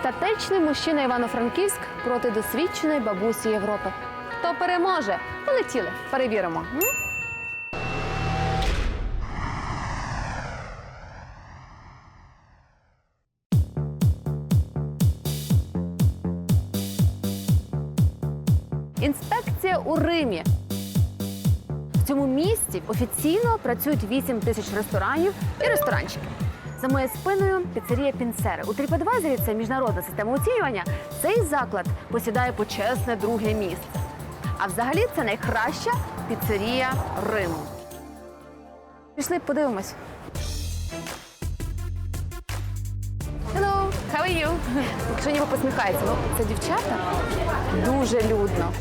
Статечний мужчина Івано-Франківськ проти досвідченої бабусі Європи. Хто переможе? Полетіли, перевіримо. Інспекція у Римі. В цьому місті офіційно працюють 8 тисяч ресторанів і ресторанчиків. За моєю спиною піцерія Пінсери. У TripAdvisor, це міжнародна система оцінювання. Цей заклад посідає почесне друге місце. А взагалі це найкраща піцерія Риму. Пішли подивимось. Hello, how are you? Якщо ніби посміхається, ну це дівчата дуже людно.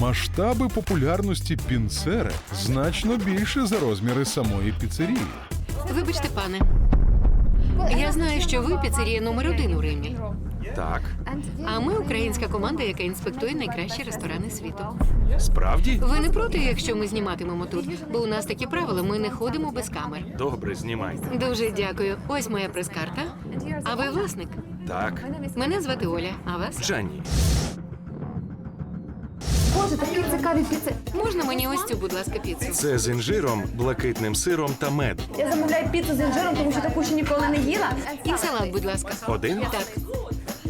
Масштаби популярності пінцери значно більше за розміри самої піцерії. Вибачте, пане. Я знаю, що ви піцерія номер один у Римі. Так, А ми українська команда, яка інспектує найкращі ресторани світу. справді? Ви не проти, якщо ми зніматимемо тут? Бо у нас такі правила, ми не ходимо без камер. Добре, знімайте. Дуже дякую. Ось моя прес-карта. А ви власник? Так, Мене звати Оля. А вас? Джанні. Боже, такі цікаві піци. Можна мені ось цю, будь ласка, піцу? Це з інжиром, блакитним сиром та медом. Я замовляю піцу з інжиром, тому що таку ще ніколи не їла. І салат, будь ласка. Один? Так.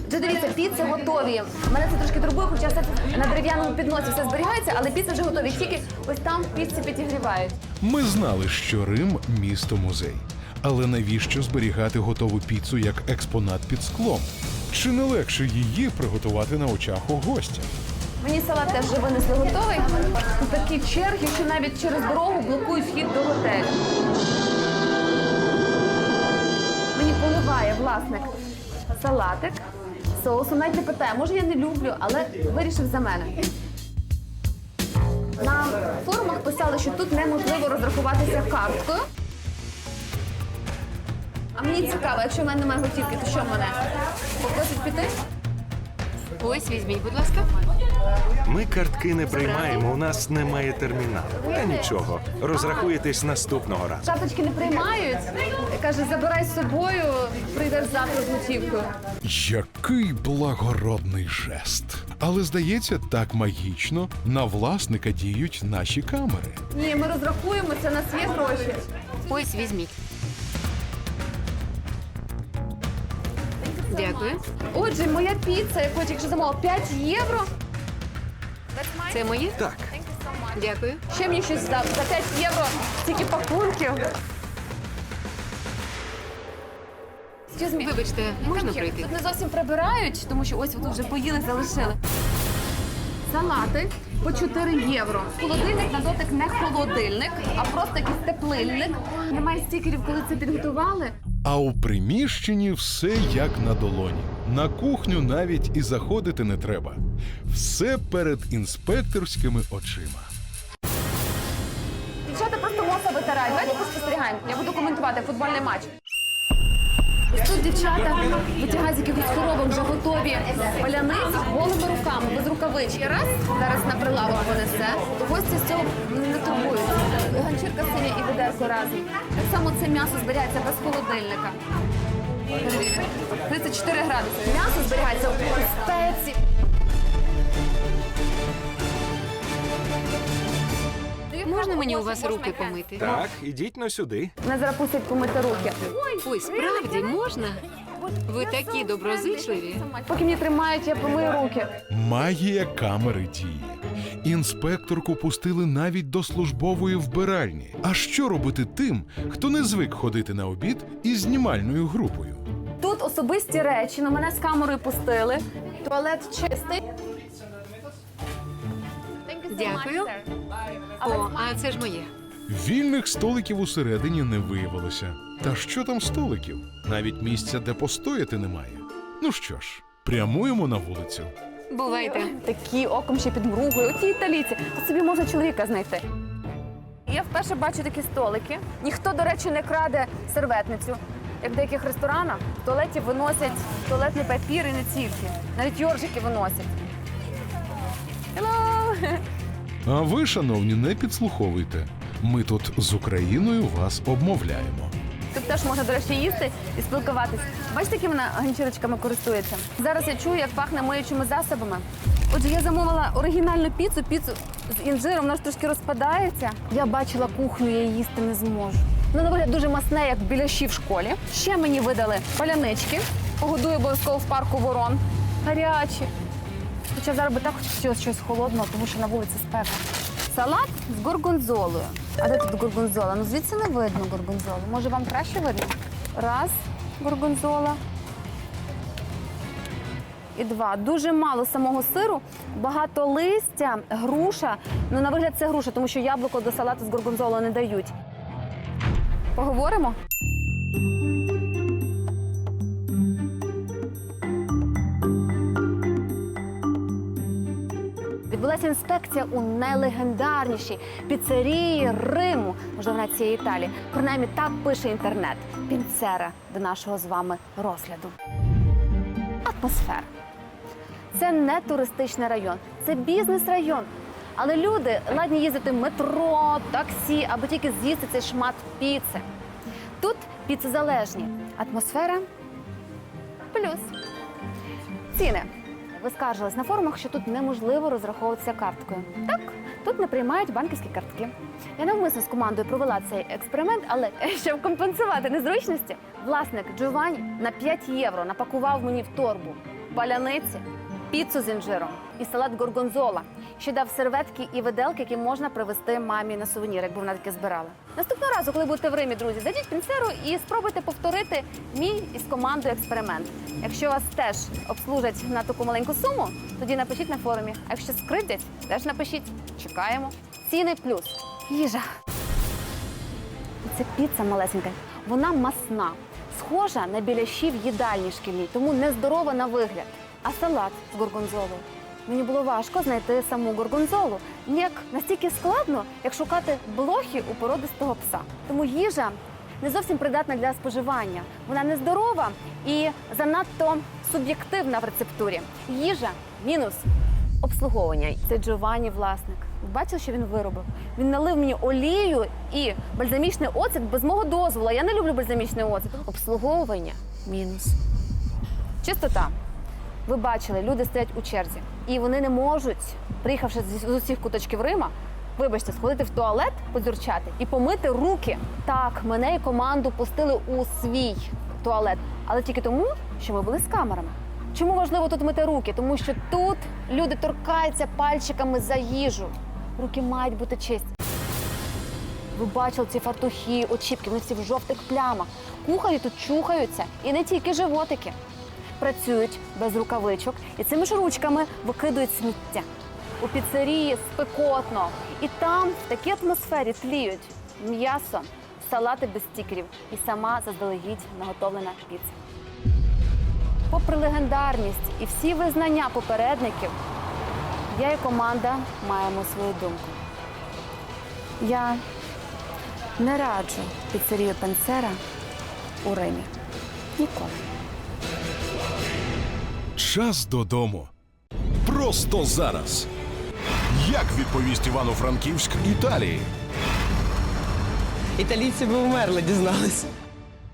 Вже дивіться, піци готові. Мене це трошки турбує, хоча все на дерев'яному підносі все зберігається, але піци вже готові. Тільки ось там в піці підігрівають. Ми знали, що Рим місто музей. Але навіщо зберігати готову піцу як експонат під склом? Чи не легше її приготувати на очах у гостя? Мені салат теж вже винесли готовий. Такі черги, що навіть через дорогу блокують вхід до готелю. Мені поливає власник салатик соусом. Навіть не питає, може я не люблю, але вирішив за мене. На форумах писали, що тут неможливо розрахуватися карткою. А мені цікаво, якщо в мене немає готівки, то що в мене? Попросять піти? Ось візьміть, будь ласка. Ми картки не приймаємо, у нас немає терміналу. Та нічого, розрахуєтесь наступного разу. Карточки не приймають. Каже, забирай з собою, прийдеш завтра з готівкою. Який благородний жест! Але здається, так магічно на власника діють наші камери. Ні, ми розрахуємося, у нас є гроші. Ось візьміть. Дякую. Отже, моя піца, яку я тільки що замовила, 5 євро. Це моє? Так, Дякую. Ще мені щось здав. За 5 євро стільки пакунків. Excuse me. Вибачте, можна пройти? Тут не зовсім прибирають, тому що ось тут вже поїли, залишили. Салати по 4 євро. Холодильник на дотик не холодильник, а просто якийсь теплильник. Немає стікерів, коли це підготували. А у приміщенні все як на долоні. На кухню навіть і заходити не треба. Все перед інспекторськими очима. Дівчата просто носа витирають. Давайте поспостерігаємо. Я буду коментувати футбольний матч. Тут дівчата витягають з якихось коробок вже готові поляни голими руками, без рукавички. Раз зараз на прилавок понесе, то гості з цього не турбуються. Ганчірка синя і ведерко разом. Так само це м'ясо зберігається без холодильника. 34 градуси. М'ясо зберігається у спеці. Можна мені у вас руки помити? так, ідіть на сюди. Мене зараз пустять помити руки. Ой, справді можна? Ви такі доброзичливі. Поки мені тримають, я помию руки. Магія камери діє. Інспекторку пустили навіть до службової вбиральні. А що робити тим, хто не звик ходити на обід із знімальною групою? Тут особисті речі, ну мене з камерою пустили. Туалет чистий. Дякую. О, а це ж моє. Вільних столиків усередині не виявилося. Та що там столиків? Навіть місця, де постояти немає. Ну що ж, прямуємо на вулицю. Бувайте. Такі оком ще підмругує. Оці італійці. Тут собі можна чоловіка знайти. Я вперше бачу такі столики. Ніхто, до речі, не краде серветницю. Як в деяких ресторанах в туалеті виносять туалетний папір і не тільки. Навіть йоржики виносять. Hello! А ви, шановні, не підслуховуйте. Ми тут з Україною вас обмовляємо. Тут теж можна, до речі, їсти і спілкуватись. Бачите, якими вона ганчірочками користується. Зараз я чую, як пахне миючими засобами. Отже, я замовила оригінальну піцу, піцу з інжиром, вона ж трошки розпадається. Я бачила кухню, я її їсти не зможу. Ну, на вигляд дуже масне, як біляші в школі. Ще мені видали палянички. Погодую обов'язково в парку ворон. Гарячі. Хоча зараз би так хотілося щось холодного, тому що на вулиці спека. Салат з горгонзолою. А де тут горгонзола? Ну звідси не видно горгонзолу. Може вам краще видно? Раз горгонзола. І два. Дуже мало самого сиру, багато листя, груша. Ну, на вигляд це груша, тому що яблуко до салату з горгонзолою не дають. Поговоримо? Відбулася інспекція у найлегендарнішій піцерії Риму, можливо, навіть цієї Італії. Принаймні так пише інтернет. Пінцера до нашого з вами розгляду. Атмосфера. Це не туристичний район, це бізнес-район. Але люди ладні їздити метро, таксі, аби тільки з'їсти цей шмат піци. Тут піцезалежні. Атмосфера плюс. Ціни. Ви скаржились на форумах, що тут неможливо розраховуватися карткою. Так, тут не приймають банківські картки. Я навмисно з командою провела цей експеримент, але щоб компенсувати незручності, власник Джованні на 5 євро напакував мені в торбу паляниці, піцу з інжиром і салат горгонзола. Ще дав серветки і виделки, які можна привезти мамі на сувенір, якби вона таке збирала. Наступного разу, коли будете в Римі, друзі, зайдіть пінцеру і спробуйте повторити мій із командою експеримент. Якщо вас теж обслужать на таку маленьку суму, тоді напишіть на форумі. А якщо скритять, теж напишіть. Чекаємо. Ціни плюс. Їжа. Це піца малесенька. Вона масна, схожа на біляші в їдальні шкільній, тому нездорова на вигляд. А салат з горгонзолою. Мені було важко знайти саму горгонзолу. Ніяк настільки складно, як шукати блохи у породистого пса. Тому їжа не зовсім придатна для споживання. Вона нездорова і занадто суб'єктивна в рецептурі. Їжа мінус обслуговування. Це Джованні власник. Бачив, що він виробив? Він налив мені олію і бальзамічний оцет без мого дозволу. Я не люблю бальзамічний оцет. Обслуговування мінус. Чистота. Ви бачили, люди стоять у черзі, і вони не можуть, приїхавши з усіх куточків Рима, вибачте, сходити в туалет, подзюрчати і помити руки. Так, мене і команду пустили у свій туалет, але тільки тому, що ми були з камерами. Чому важливо тут мити руки? Тому що тут люди торкаються пальчиками за їжу. Руки мають бути чисті. Ви бачили ці фартухи, очіпки, вони всі в жовтих плямах. Кухарі тут чухаються і не тільки животики. Працюють без рукавичок і цими ж ручками викидують сміття. У піцерії спекотно. І там, в такій атмосфері, тліють м'ясо, салати без стікерів і сама заздалегідь наготовлена піца. Попри легендарність і всі визнання попередників, я і команда маємо свою думку. Я не раджу піцерію Пенсера у Римі. Ніколи. Час додому. Просто зараз. Як відповість Івано-Франківськ Італії? Італійці би вмерли, дізналися.